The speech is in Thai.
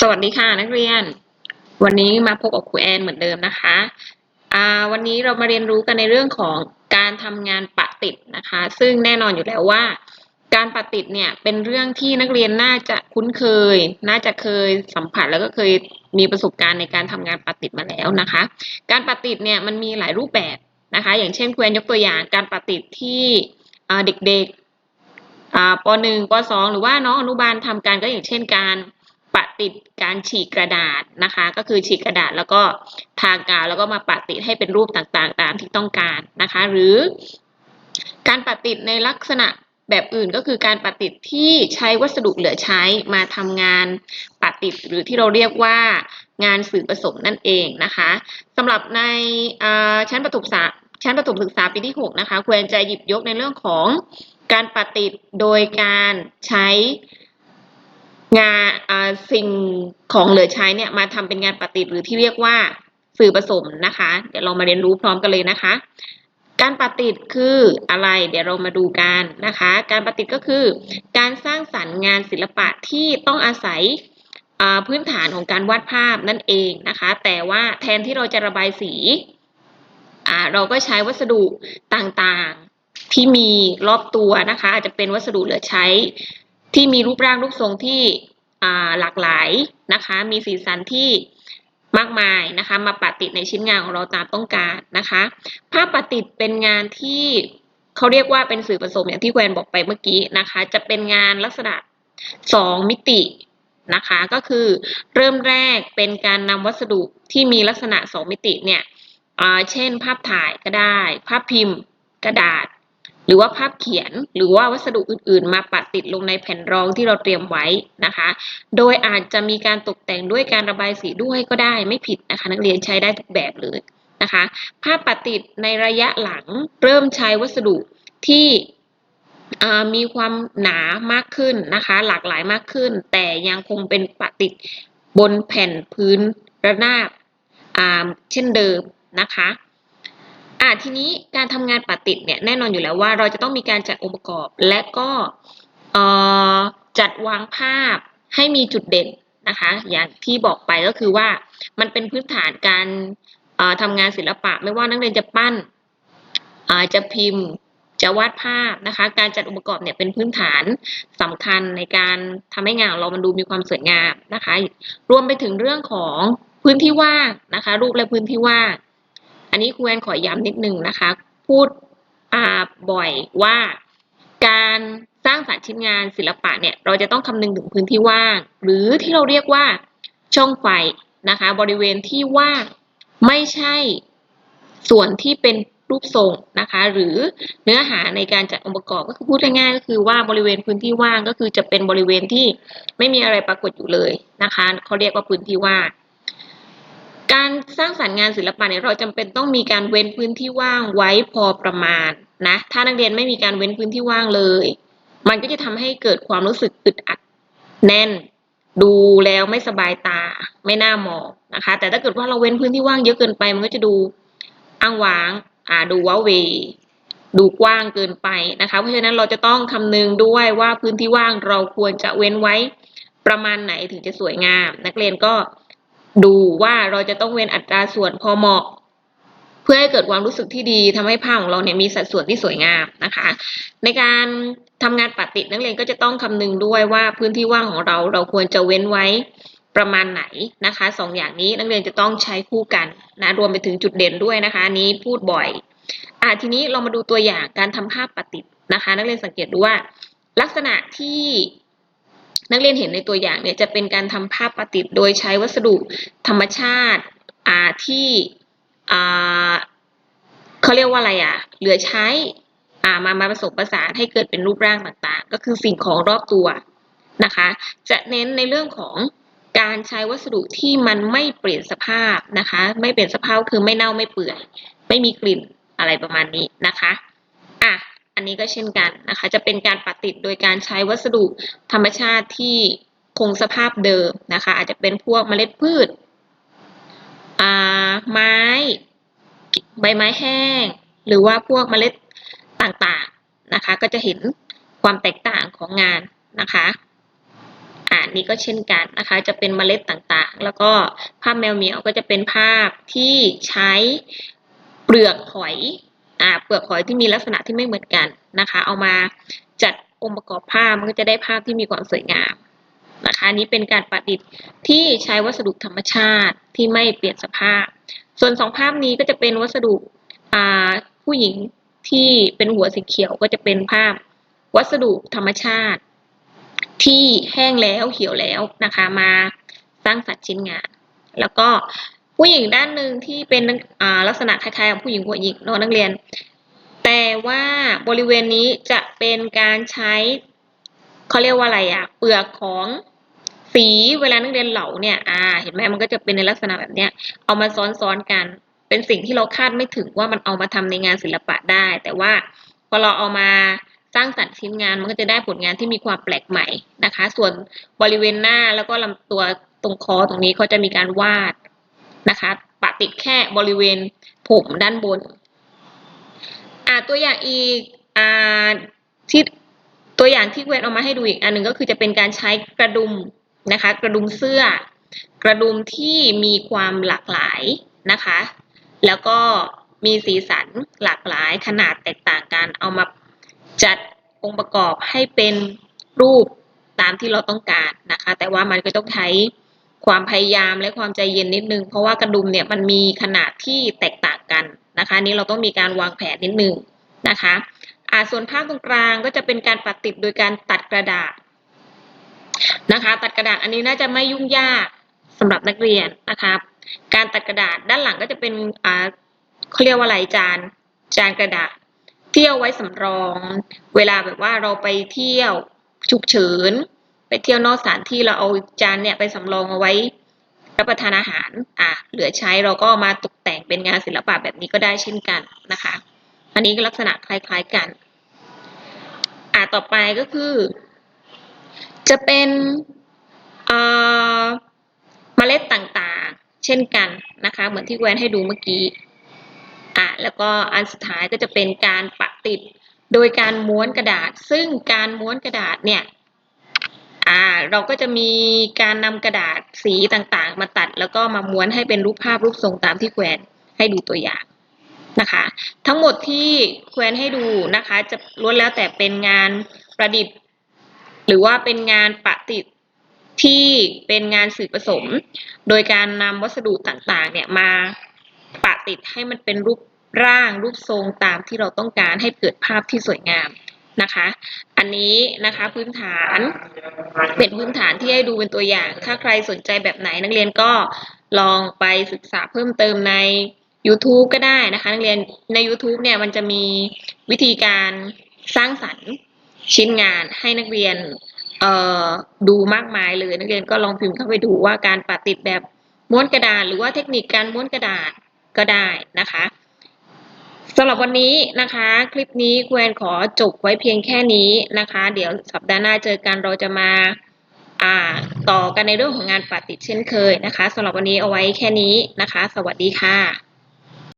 สวัสดีค่ะนักเรียน วันนี้มาพบกับครูแอนเหมือนเดิมนะคะวันนี้เรามาเรียนรู้กันในเรื่องของการทำงานปะติดนะคะ ซึ่งแน่นอนอยู่แล้วว่า การปะติดเนี่ยเป็นเรื่องที่นักเรียนน่าจะคุ้นเคย น่าจะเคยสัมผัสแล้วก็เคยมีประสบการณ์ในการทำงานปะติดมาแล้วนะคะ การปะติดเนี่ยมันมีหลายรูปแบบนะคะ อย่างเช่นครูแอนยกตัวอย่างการปะติดที่เด็กๆป .1 ป .2 หรือว่าน้องอนุบาลทำกันก็อย่างเช่นการ ปะติดการฉีกกระดาษนะคะ ก็คือฉีกกระดาษแล้วก็ทากาวแล้วก็มาปะติดให้เป็นรูปต่างๆ ตามที่ต้องการนะคะ หรือ การปะติดในลักษณะแบบอื่นก็คือการปะติดที่ใช้วัสดุเหลือใช้มาทำงานปะติดหรือที่เราเรียกว่างานสื่อผสมนั่นเองนะคะสำหรับในชั้นประถมศึกษาชั้นประถมศึกษาปีที่ 6 นะคะ ควรจะหยิบยกในเรื่องของการปะติดโดยการใช้ งานสิ่งของเหลือใช้เนี่ยมาทำเป็นงานปะติหรือที่เรียกว่าสื่อผสมนะคะ เดี๋ยวเรามาเรียนรู้พร้อมกันเลยนะคะ การปะติคืออะไร เดี๋ยวเรามาดูกันนะคะ การปะติก็คือ การสร้างสรรค์งานศิลปะที่ต้องอาศัยพื้นฐานของการวาดภาพนั่นเองนะคะ แต่ว่าแทนที่เราจะระบายสีเราก็ใช้วัสดุต่างๆที่มีรอบตัวนะคะ อาจจะเป็นวัสดุเหลือใช้ ที่มีรูปร่างรูปทรงที่หลากหลายนะคะ มีสีสันที่มากมายนะคะ มาปะติดในชิ้นงานของเราตามต้องการนะคะ ภาพปะติดเป็นงานที่เขาเรียกว่าเป็นสื่อผสมอย่างที่แวนบอกไปเมื่อกี้นะคะ จะเป็นงานลักษณะสองมิตินะคะ ก็คือเริ่มแรกเป็นการนำวัสดุที่มีลักษณะสองมิติเนี่ยเช่น ภาพถ่ายก็ได้ ภาพพิมพ์กระดาษ หรือว่าภาพเขียนหรือว่าวัสดุอื่น ๆ มาปะติดลงในแผ่นรองที่เราเตรียมไว้นะคะ โดยอาจจะมีการตกแต่งด้วยการระบายสีด้วยก็ได้ไม่ผิดนะคะ นักเรียนใช้ได้ทุกแบบเลยนะคะ ภาพปะติดในระยะหลังเริ่มใช้วัสดุที่มีความหนามากขึ้นนะคะ หลากหลายมากขึ้น แต่ยังคงเป็นปะติดบนแผ่นพื้นระนาบเช่นเดิมนะคะ อะทีนี้การทำงานปะติดเนี่ยแน่นอนอยู่แล้วว่าเราจะต้องมีการจัดองค์ประกอบ และก็จัดวางภาพให้มีจุดเด่นนะคะ อย่างที่บอกไปก็คือว่ามันเป็นพื้นฐานการทำงานศิลปะ ไม่ว่านักเรียนจะปั้นจะพิมพ์จะวาดภาพนะคะ การจัดองค์ประกอบเนี่ยเป็นพื้นฐานสำคัญในการทำให้งานเรามันดูมีความสวยงามนะคะ รวมไปถึงเรื่องของพื้นที่ว่างนะคะ รูปและพื้นที่ว่าง อันนี้ครูแอนขอย้ำนิดนึงนะคะ พูดบ่อยว่าการสร้างสรรค์ชิ้นงานศิลปะเนี่ยเราจะต้องคำนึงถึงพื้นที่ว่าง หรือที่เราเรียกว่าช่องไฟนะคะ บริเวณที่ว่างไม่ใช่ส่วนที่เป็นรูปทรงนะคะ หรือเนื้อหาในการจัดองค์ประกอบก็คือพูดง่ายๆก็คือว่าบริเวณพื้นที่ว่างก็คือจะเป็นบริเวณที่ไม่มีอะไรปรากฏอยู่เลยนะคะเขาเรียกว่าพื้นที่ว่าง การสร้างสรรค์งานศิลปะเนี่ยเราจำเป็นต้องมีการเว้นพื้นที่ว่างไว้พอประมาณนะถ้านักเรียนไม่มีการเว้นพื้นที่ว่างเลย มันก็จะทำให้เกิดความรู้สึกอึดอัดแน่น ดูแล้วไม่สบายตาไม่น่ามองนะคะ แต่ถ้าเกิดว่าเราเว้นพื้นที่ว่างเยอะเกินไป มันก็จะดูอ้างว้างอ่าดูว้าเว ดูกว้างเกินไปนะคะ เพราะฉะนั้นเราจะต้องคำนึงด้วยว่าพื้นที่ว่างเราควรจะเว้นไว้ประมาณไหนถึงจะสวยงาม นักเรียนก็ ดูว่าเราจะต้องเว้นอัตราส่วนพอเหมาะ เพื่อให้เกิดความรู้สึกที่ดีทำให้ผ้าของเราเนี่ยมีสัดส่วนที่สวยงามนะคะ ในการทำงานปัดติดนักเรียนก็จะต้องคำนึงด้วยว่าพื้นที่ว่างของเราเราควรจะเว้นไว้ประมาณไหนนะคะสองอย่างนี้นักเรียนจะต้องใช้คู่กันนะรวมไปถึงจุดเด่นด้วยนะคะนี้พูดบ่อยอ่าทีนี้เรามาดูตัวอย่างการทำภาพปัดติดนะคะ นักเรียนสังเกตดูว่า ลักษณะที่ นักเรียนเห็นในตัวอย่างเนี่ยจะเป็นการทำภาพประติดโดยใช้วัสดุธรรมชาติอ่าที่อ่าเขาเรียกว่าอะไรอะ เหลือใช้อ่ามามาผสมประสานให้เกิดเป็นรูปร่างต่างๆ ก็คือสิ่งของรอบตัวนะคะ จะเน้นในเรื่องของการใช้วัสดุที่มันไม่เปลี่ยนสภาพนะคะ ไม่เปลี่ยนสภาพคือไม่เน่าไม่เปื่อย ไม่มีกลิ่นอะไรประมาณนี้นะคะ อันนี้ก็เช่นกันนะคะ จะเป็นการปฏติดโดยการใช้วัสดุธรรมชาติที่คงสภาพเดิมนะคะ อาจจะเป็นพวกเมล็ดพืชไม้ ใบไม้แห้ง หรือว่าพวกเมล็ดต่างๆนะคะ ก็จะเห็นความแตกต่างของงานนะคะอะนี่ก็เช่นกันนะคะ จะเป็นเมล็ดต่างๆ แล้วก็ภาพแมวเหมียวก็จะเป็นภาพที่ใช้เปลือกหอย เปลือกหอยที่มีลักษณะที่ไม่เหมือนกันนะคะ เอามาจัดองค์ประกอบภาพมันก็จะได้ภาพที่มีความสวยงามนะคะนี้เป็นการประดิษฐ์ที่ใช้วัสดุธรรมชาติที่ไม่เปลี่ยนสภาพ ส่วนสองภาพนี้ก็จะเป็นวัสดุผู้หญิงที่เป็นหัวสีเขียวก็จะเป็นภาพวัสดุธรรมชาติ ที่แห้งแล้วเหี่ยวแล้วนะคะมาสร้างสรรค์ชิ้นงาน แล้วก็ ผู้หญิงด้านหนึ่งที่เป็นลักษณะคล้ายๆกับผู้หญิงหัวหยิกเนอะนักเรียน แต่ว่าบริเวณนี้จะเป็นการใช้เขาเรียกว่าอะไรอะเปลือกของสีเวลานักเรียนเหลาเนี่ยอ่าเห็นไหมมันก็จะเป็นในลักษณะแบบเนี้ยเอามาซ้อนๆกัน เป็นสิ่งที่เราคาดไม่ถึงว่ามันเอามาทำในงานศิลปะได้ แต่ว่าพอเราเอามาสร้างสรรค์ชิ้นงานมันก็จะได้ผลงานที่มีความแปลกใหม่นะคะ ส่วนบริเวณหน้าแล้วก็ลำตัวตรงคอตรงนี้เขาจะมีการวาด นะคะปะติดแค่บริเวณผมด้านบนอ่าตัวอย่างอีกอ่าที่ตัวอย่างที่เวนเอามาให้ดูอีกอันหนึ่งก็คือจะเป็นการใช้กระดุมนะคะ กระดุมเสื้อ กระดุมที่มีความหลากหลายนะคะ แล้วก็มีสีสันหลากหลายขนาดแตกต่างกัน เอามาจัดองค์ประกอบให้เป็นรูปตามที่เราต้องการนะคะ แต่ว่ามันก็ต้องใช้ ความพยายามและความใจเย็นนิดนึง เพราะว่ากระดุมเนี่ยมันมีขนาดที่แตกต่างกันนะคะนี้เราต้องมีการวางแผนนิดนึงนะคะอ่าส่วนภาพตรงกลางก็จะเป็นการปัดติดโดยการตัดกระดาษนะคะ ตัดกระดาษอันนี้น่าจะไม่ยุ่งยากสำหรับนักเรียนนะคะการตัดกระดาษด้านหลังก็จะเป็นอ่าเขาเรียกว่าอะไรจานจานกระดาษเที่เอาไว้สำรอง เวลาแบบว่าเราไปเที่ยวฉุกเฉิน ไปเที่ยวนอกสถานที่เราเอาจานเนี่ยไปสำรองเอาไว้รับประทานอาหารอะเหลือใช้เราก็มาตกแต่งเป็นงานศิลปะแบบนี้ก็ได้เช่นกันนะคะ อันนี้ก็ลักษณะคล้ายๆกัน อะต่อไปก็คือ จะเป็นเอ่อเมล็ดต่างๆ เช่นกันนะคะ เหมือนที่แวนให้ดูเมื่อกี้อะแล้วก็อันสุดท้ายก็จะเป็นการปะติดโดยการม้วนกระดาษ ซึ่งการม้วนกระดาษเนี่ย อ่าเราก็จะมีการนำกระดาษสีต่างๆ มาตัดแล้วก็มาม้วนให้เป็นรูปภาพรูปทรงตามที่แควนให้ดูตัวอย่างนะคะ ทั้งหมดที่แควนให้ดูนะคะ จะล้วนแล้วแต่เป็นงานประดิษฐ์ หรือว่าเป็นงานปะติดที่เป็นงานสื่อผสม โดยการนำวัสดุต่างๆ เนี่ยมาปะติดให้มันเป็นรูปร่างรูปทรงตามที่เราต้องการให้เกิดภาพที่สวยงามนะคะ อันนี้นะคะพื้นฐานเป็นพื้นฐานที่ให้ดูเป็นตัวอย่าง ถ้าใครสนใจแบบไหนนักเรียนก็ลองไปศึกษาเพิ่มเติมใน YouTube ก็ได้นะคะ นักเรียนใน YouTube เนี่ยมันจะมีวิธีการสร้างสรรค์ชิ้นงานให้นักเรียนดูมากมายเลย นักเรียนก็ลองพิมพ์เข้าไปดูว่าการปะติดแบบม้วนกระดาษ หรือว่าเทคนิคการม้วนกระดาษก็ได้นะคะ สำหรับวันนี้นะคะ คลิปนี้คุณแอนขอจบไว้เพียงแค่นี้นะคะ เดี๋ยวสัปดาห์หน้าเจอกันเราจะมาอ่าต่อกันในเรื่องของงานปฏิเช่นเคยนะคะสำหรับวันนี้เอาไว้แค่นี้นะคะ สวัสดีค่ะ